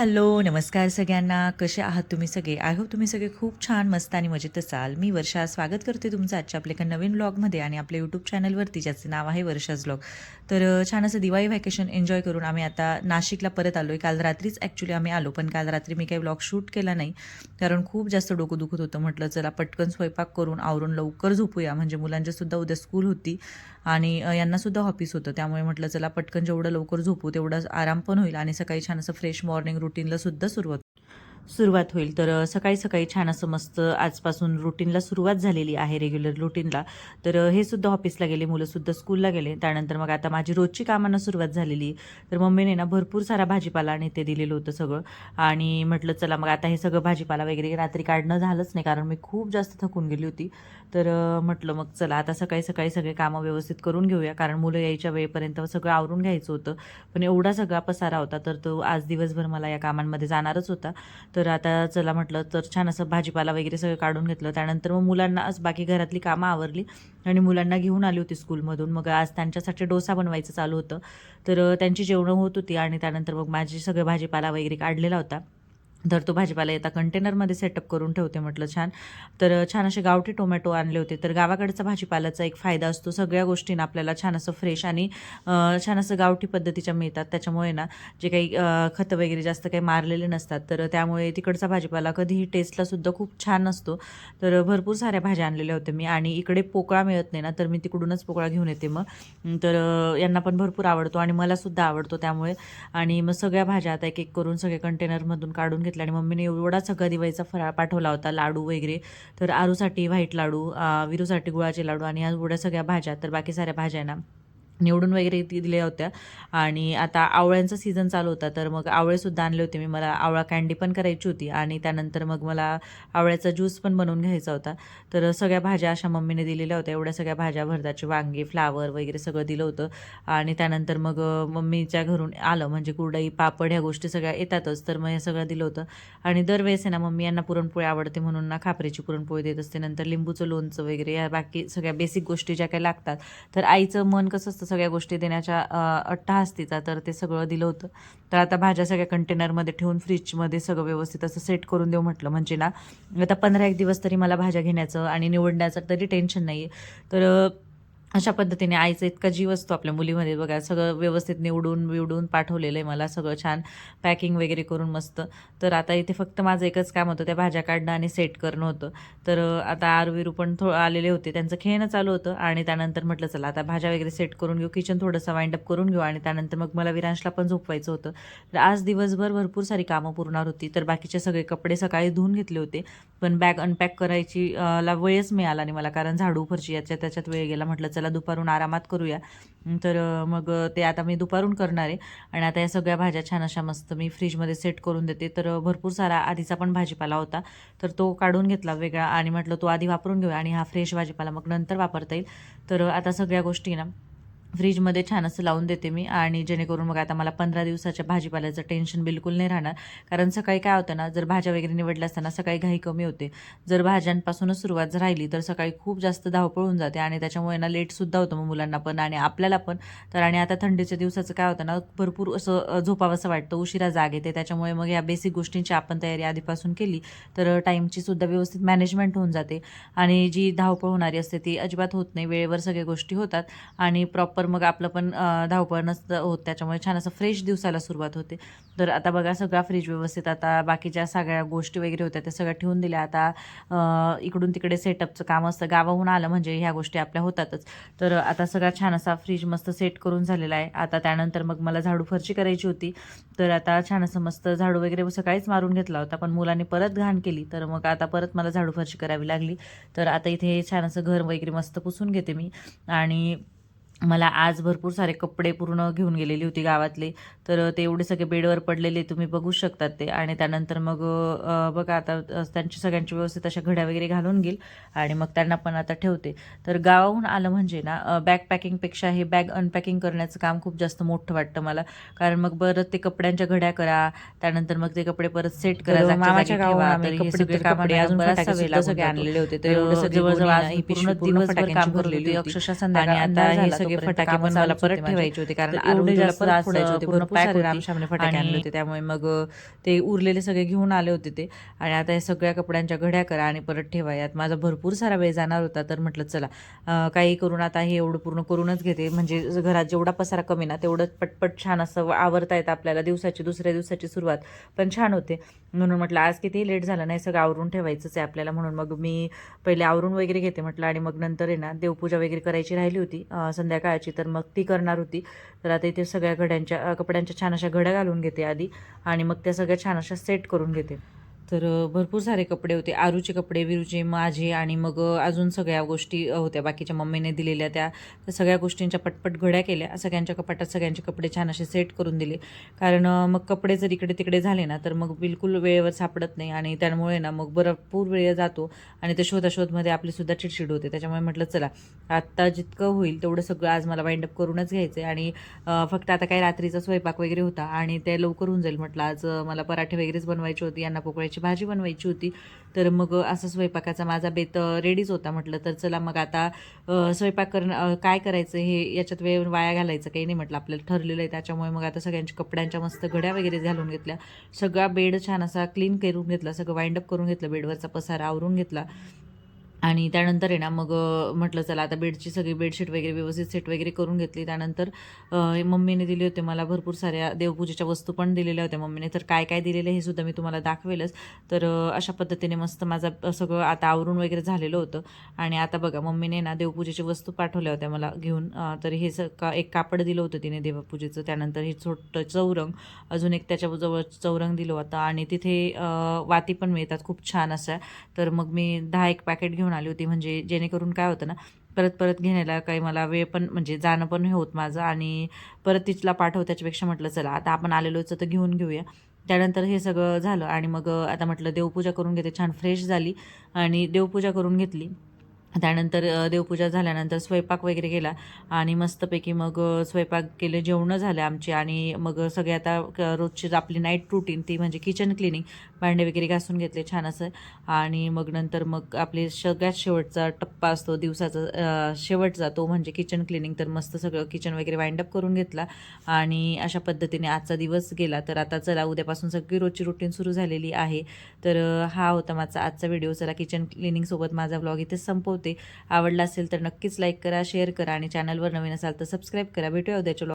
Hello नमस्कार सगळ्यांना. कसे आहात तुम्ही सगळे? आय होप तुम्ही सगळे खूप छान मस्त आणि मजेत असाल. मी वर्षा. स्वागत करते तुमचं आजच्या आपल्या एका नवीन ब्लॉगमध्ये आणि आपल्या यूट्यूब चॅनलवरती ज्याचं नाव आहे वर्षाज ब्लॉग तर छान असं दिवाळी व्हॅकेशन एन्जॉय करून आम्ही आता नाशिकला परत आलो आहे काल रात्रीच ॲक्च्युली आम्ही आलो पण काल रात्री मी काही ब्लॉग शूट केला नाही. कारण खूप जास्त डोकं दुखत होतं. म्हटलं चला पटकन स्वयंपाक करून आवरून लवकर झोपूया. म्हणजे मुलांच्यासुद्धा उद्या स्कूल होती. आणि यांनासुद्धा ऑफिस होतं. त्यामुळे म्हटलं चला पटकन जेवढं लवकर झोपू तेवढं आराम पण होईल आणि सकाळी छान असं फ्रेश मॉर्निंग रुटीनला सुद्धा सुरुवात सुरुवात होईल. तर सकाळी सकाळी छान असं मस्त आजपासून रुटीनला सुरुवात झालेली आहे रेग्युलर रुटीनला. तर हे सुद्धा ऑफिसला गेले मुलंसुद्धा स्कूलला गेले. त्यानंतर मग आता माझी रोजची कामांना सुरुवात झालेली. तर मम्मीने ना भरपूर सारा भाजीपाला आणि ते दिलेलं होतं सगळं. आणि म्हटलं चला मग आता हे सगळं भाजीपाला वगैरे रात्री काढणं झालंच नाही कारण मी खूप जास्त थकून गेली होती. तर म्हटलं मग चला आता सकाळी सकाळी सगळे कामं व्यवस्थित करून घेऊया कारण मुलं यायच्या वेळेपर्यंत सगळं आवरून घ्यायचं होतं. पण एवढा सगळा पसारा होता तर तो आज दिवसभर मला या कामांमध्ये जाणारच होता. तर आता चला म्हटलं तर छान असं भाजीपाला वगैरे सगळं काढून घेतलं. त्यानंतर मग मुलांना आज बाकी घरातली कामं आवरली आणि मुलांना घेऊन आली होती स्कूलमधून. मग आज त्यांच्यासाठी डोसा बनवायचं चालू होतं. तर त्यांची जेवणं होत होती आणि त्यानंतर मग माझी सगळं भाजीपाला वगैरे काढलेला होता. तर तो भाजीपाला येता कंटेनरमध्ये सेटअप करून ठेवते म्हटलं छान. तर छान असे गावठी टोमॅटो आणले होते. तर गावाकडचा भाजीपाल्याचा एक फायदा असतो. सगळ्या गोष्टींना आपल्याला छान असं फ्रेश आणि छान असं गावठी पद्धतीच्या मिळतात. त्याच्यामुळे ना जे काही खतं वगैरे जास्त काही मारलेले नसतात. तर त्यामुळे तिकडचा भाजीपाला कधीही टेस्टला सुद्धा खूप छान असतो. तर भरपूर साऱ्या भाज्या आणलेल्या होत्या मी. आणि इकडे पोकळा मिळत नाही ना तर मी तिकडूनच पोकळा घेऊन येते मग. तर यांना पण भरपूर आवडतो आणि मलासुद्धा आवडतो त्यामुळे. आणि मग सगळ्या भाज्या आता एक एक करून सगळे कंटेनरमधून काढून घेतल्या आणि मम्मीने एवढा सगळा दिवाळीचा फराळ पाठवला होता लाडू वगैरे. तर आरूसाठी व्हाईट लाडू विरूसाठी गुळाचे लाडू आणि या एवढ्या सगळ्या भाज्या तर बाकी साऱ्या भाज्या ना निवडून वगैरे ती दिल्या होत्या. आणि आता आवळ्यांचा सीझन चालू होता तर मग आवळेसुद्धा आणले होते. मी मला आवळा कँडी पण करायची होती आणि त्यानंतर मग मला आवळ्याचा ज्यूस पण बनवून घ्यायचा होता. तर सगळ्या भाज्या अशा मम्मीने दिलेल्या होत्या. एवढ्या सगळ्या भाज्या भरताची वांगी फ्लावर वगैरे सगळं दिलं होतं. आणि त्यानंतर मग मम्मीच्या घरून आलं. म्हणजे कुरडई पापड ह्या गोष्टी सगळ्या येतातच. तर मग हे सगळं दिलं होतं. आणि दरवेळेस आहे ना मम्मी यांना पुरणपोळी आवडते म्हणून ना खापरीची पुरणपोळी देत असते. नंतर लिंबूचं लोणचं वगैरे या बाकी सगळ्या बेसिक गोष्टी ज्या काही लागतात. तर आईचं मन कसं असतं सगळ्या गोष्टी देण्याच्या अ, तर ते सगळं दिलं होतं. तर आता भाज्या सगळ्या कंटेनरमध्ये ठेवून फ्रीजमध्ये सगळं व्यवस्थित असं सेट करून देऊ म्हटलं म्हणजे ना आता पंधरा एक दिवस तरी मला भाज्या घेण्याचं आणि निवडण्याचं तरी टेन्शन नाही आहे तर अशा पद्धतीने आईचा इतका जीव असतो आपल्या मुलीमध्ये बघा. सगळं व्यवस्थित निवडून बिवडून पाठवलेलं आहे मला. सगळं छान पॅकिंग वगैरे करून मस्त. तर आता इथे फक्त माझं एकच काम होतं त्या भाज्या काढणं आणि सेट करणं होतं. तर आता आरवीरू पण थो आलेले होते. त्यांचं खेळणं चालू होतं आणि त्यानंतर म्हटलं चला आता भाज्या वगैरे सेट करून घेऊ. किचन थोडंसं वाइंडअप करून घेऊ. आणि त्यानंतर मग मला विरांशला पण झोपवायचं होतं. तर आज दिवसभर भरपूर सारी कामं पुरणार होती. तर बाकीचे सगळे कपडे सकाळी धुवून घेतले होते. पण बॅग अनपॅक करायची ला वेळच मिळाला नाही मला. कारण झाडू फरची याच्या त्याच्यात वेळ गेला. म्हटलं चला दुपारून आरामात करूया. तर मग ते आता मी दुपारून करणार आहे. आणि आता या सगळ्या भाज्या छान अशा मस्त मी फ्रीजमध्ये सेट करून देते. तर भरपूर सारा आधीचा पण भाजीपाला होता. तर तो काढून घेतला वेगळा आणि म्हटलं तो आधी वापरून घेऊया आणि हा फ्रेश भाजीपाला मग नंतर वापरता येईल. तर आता सगळ्या गोष्टी ना फ्रीजमध्ये छान असं लावून देते मी. आणि जेणेकरून मग आता मला पंधरा दिवसाच्या भाजीपाल्याचं टेन्शन बिलकुल नाही राहणार. कारण सकाळी काय होतं ना जर भाज्या वगैरे निवडल्या असताना सकाळी घाई कमी होते. जर भाज्यांपासूनच सुरुवात राहिली तर सकाळी खूप जास्त धावपळ होऊन जाते आणि त्याच्यामुळे ना लेटसुद्धा होतं मग मुलांना पण आणि आपल्याला पण. तर आणि आता थंडीच्या दिवसाचं काय होतं ना भरपूर असं झोपावंसं वाटतं उशिरा जाग येते. त्याच्यामुळे मग या बेसिक गोष्टींची आपण तयारी आधीपासून केली तर टाईमची सुद्धा व्यवस्थित मॅनेजमेंट होऊन जाते. आणि जी धावपळ होणारी असते ती अजिबात होत नाही. वेळेवर सगळ्या गोष्टी होतात. आणि प्रॉपर मग आपलं पण धावपळ नसतं होत. त्याच्यामुळे छान असं फ्रेश दिवसाला सुरुवात होते. तर आता बघा सगळा फ्रीज व्यवस्थित. आता बाकीच्या सगळ्या गोष्टी वगैरे होत्या त्या सगळ्या ठेवून दिल्या. आता इकडून तिकडे सेटअपचं काम असतं. गावाहून आलं म्हणजे ह्या गोष्टी आपल्या होतातच. तर आता सगळा छान असा फ्रीज मस्त सेट करून झालेला आहे. आता त्यानंतर मग मला झाडू फरची करायची होती. तर आता छान असं मस्त झाडू वगैरे सकाळीच मारून घेतला होता. पण मुलांनी परत घाण केली. तर मग आता परत मला झाडू फरशी करावी लागली. तर आता इथे छान असं घर वगैरे मस्त पुसून घेते मी. आणि मला आज भरपूर सारे कपडे पूर्ण घेऊन गेलेली होती गावातले तर ते एवढे सगळे बेडवर पडलेले तुम्ही बघू शकतात ते आणि त्यानंतर मग बघा आता त्यांची सगळ्यांची व्यवस्थित अशा घड्या वगैरे घालून घेईल आणि मग त्यांना पण आता ठेवते तर गावाहून आलं म्हणजे ना बॅग पॅकिंगपेक्षा हे बॅग अनपॅकिंग करण्याचं काम खूप जास्त मोठं वाटतं मला कारण मग बरं ते कपड्यांच्या घड्या करा त्यानंतर मग ते कपडे परत सेट करा मामाच्या सगळे. आणलेले होते. तर जवळजवळ पूर्ण दिवसभर काम होती. अक्षरशः संध्याकाळ आता हे सगळे तोपर्यंत फटाके पण मला परत. ठेवायचे होते कारण एवढे जास्त फोडायचे होते भरपूर सारे फटाके आणि- आणले होते. त्यामुळे मग ते उरलेले सगळे घेऊन आले होते ते. आणि आता या सगळ्या कपड्यांच्या घड्या करा आणि परत ठेवा. यात माझा भरपूर सारा वेळ जाणार होता तर म्हटलं चला काही करून आता हे एवढं पूर्ण करूनच घेते. म्हणजे घरात जेवढा पसारा कमी ना तेवढं पटपट छान असं आवरता येतं आपल्याला दिवसाची दुसऱ्या दिवसाची सुरुवात. पण छान होते. म्हणून म्हटलं आज किती लेट झालं नाही सगळं आवरून ठेवायचंच आहे आपल्याला. म्हणून मग मी पहिले आवरून वगैरे घेते म्हटलं. आणि मग नंतर आहे ना देवपूजा वगैरे करायची राहिली होती. अ, संध्याकाळची तर मग ती करणार होती. तर आता इथे सगळ्या घड्यांच्या कपड्यांच्या छान अशा घड्या घालून घेते आधी आणि मग त्या सगळ्या छान अशा सेट करून घेते. तर भरपूर सारे कपडे होते. आरूचे कपडे विरूचे माझे आणि मग अजून सगळ्या गोष्टी होत्या. बाकीच्या मम्मीने दिलेल्या त्या त्या सगळ्या गोष्टींच्या पटपट घड्या केल्या. सगळ्यांच्या कपाटात सगळ्यांचे कपडे छान असे सेट करून दिले. कारण मग कपडे जर इकडे तिकडे झाले ना तर मग बिलकुल वेळेवर सापडत नाही आणि त्यामुळे ना मग भरपूर वेळ जातो आणि ते शोधाशोधमध्ये आपलीसुद्धा चिडचिड होते. त्याच्यामुळे म्हटलं चला आत्ता जितकं होईल तेवढं सगळं आज मला वाइंडअप करूनच घ्यायचं आहे आणि फक्त आता काही रात्रीचा स्वयंपाक वगैरे होता आणि ते लवकर होऊन जाईल म्हटलं. आज मला पराठे वगैरेच बनवायचे होते. यांना पोकळ्याची भाजी बनवायची होती. तर मग असं स्वयंपाकाचा माझा बेत रेडीच होता म्हटलं तर चला मग आता स्वयंपाक करणं काय करायचं हे याच्यात वेळ वाया घालायचं काही नाही म्हटलं. आपल्याला ठरलेलं आहे त्याच्यामुळे मग आता सगळ्यांच्या कपड्यांच्या मस्त घड्या वगैरे घालून घेतल्या. सगळा बेड छान असा क्लीन करून घेतला. सगळं वाइंडअप करून घेतलं. बेडवरचा पसारा आवरून घेतला. आणि त्यानंतर आहे ना मग म्हटलं चला आता बेडची सगळी बेडशीट वगैरे व्यवस्थित सेट वगैरे करून घेतली. त्यानंतर मम्मीने दिले होते मला भरपूर साऱ्या देवपूजेच्या वस्तू पण दिलेल्या होत्या मम्मीने. तर काय काय दिलेलं हे सुद्धा मी तुम्हाला दाखवेलच. तर अशा पद्धतीने मस्त माझं सगळं आता आवरून वगैरे झालेलं होतं. आणि आता बघा मम्मीने ना देवपूजेची वस्तू पाठवल्या होत्या मला घेऊन. तर हे स का एक कापड दिलं होतं तिने देवपूजेचं. त्यानंतर हे छोटं चौरंग अजून एक त्याच्याजवळ चौरंग दिलं होतं. आणि तिथे वाती पण मिळतात खूप छान अशा. तर मग मी दहा एक पॅकेट घेऊन आली होती. म्हणजे जेणेकरून काय होतं ना परत परत घेण्याला काही मला वेळ पण म्हणजे जाणं पण हे होत माझं आणि परत तिथला पाठव त्याच्यापेक्षा म्हटलं चला आता आपण आलेलोच तर घेऊन घेऊया. त्यानंतर हे सगळं झालं आणि मग आता म्हटलं देवपूजा करून घेते. छान फ्रेश झाली आणि देवपूजा करून घेतली. त्यानंतर देवपूजा झाल्यानंतर स्वयंपाक वगैरे केला आणि मस्तपैकी मग स्वयंपाक केले जेवणं झाले आमची आणि मग सगळे आता रोजची आपली नाईट रुटीन ती म्हणजे किचन क्लिनिंग भांडे वगैरे घासून घेतले छान असं. आणि मग नंतर मग आपले सगळ्यात शेवटचा टप्पा असतो दिवसाचा शेवट शेवटचा तो म्हणजे किचन क्लिनिंग तर मस्त सगळं किचन वगैरे वाइंडअप करून घेतला. आणि अशा पद्धतीने आजचा दिवस गेला. तर आता चला उद्यापासून सगळी रोजची रुटीन सुरू झालेली आहे. तर हा होता माझा आजचा व्हिडिओ चला किचन क्लिनिंगसोबत माझा ब्लॉग इथेच संपवते. आवडला असेल तर नक्कीच लाईक करा शेअर करा आणि चॅनलवर नवीन असाल तर सबस्क्राईब करा. भेटूया उद्याच्या